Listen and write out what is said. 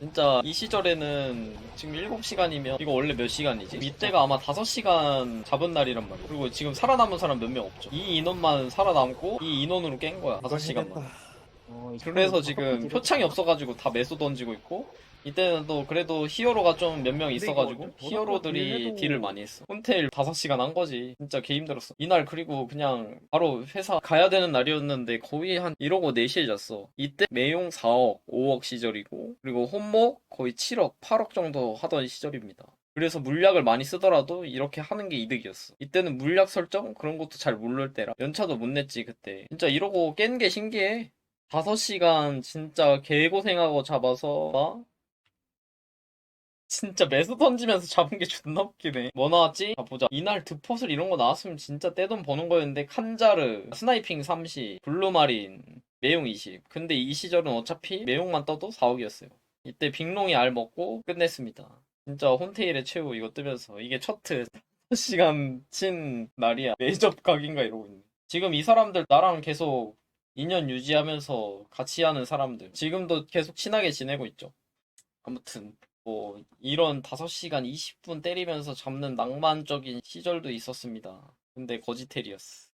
진짜 이 시절에는 지금 7시간이면 이거 원래 몇 시간이지? 이때가 아마 5시간 잡은 날이란 말이야. 그리고 지금 살아남은 사람 몇 명 없죠. 이 인원만 살아남고 이 인원으로 깬 거야. 5시간만. 어, 이 그래서 지금 표창이 없어가지고 다 매수 던지고 있고 이때는 또 그래도 히어로가 좀 몇 명 있어가지고 히어로들이 딜을 많이 했어 혼테일 5시간 한 거지 진짜 개 힘들었어 이날 그리고 그냥 바로 회사 가야 되는 날이었는데 거의 한 이러고 4시에 잤어 이때 매용 4억 5억 시절이고 그리고 혼목 거의 7억 8억 정도 하던 시절입니다 그래서 물약을 많이 쓰더라도 이렇게 하는 게 이득이었어. 이때는 물약 설정 그런 것도 잘 모를 때라 연차도 못 냈지 그때. 진짜 이러고 깬 게 신기해. 5시간 진짜 개고생하고 잡아서 막 진짜 매수 던지면서 잡은 게 존나 웃기네. 뭐 나왔지? 아, 보자. 이날 드퍼슬 이런 거 나왔으면 진짜 떼돈 버는 거였는데, 칸자르, 스나이핑 30, 블루마린, 매용 20. 근데 이 시절은 어차피 매용만 떠도 4억이었어요. 이때 빅롱이 알 먹고 끝냈습니다. 진짜 혼테일의 최후 이거 뜨면서. 이게 첫트 5시간 친 날이야. 매접 각인가 이러고 있네. 지금 이 사람들 나랑 계속 인연 유지하면서 같이 하는 사람들. 지금도 계속 친하게 지내고 있죠. 아무튼 뭐 이런 5시간 20분 때리면서 잡는 낭만적인 시절도 있었습니다. 근데 거지텔이었어.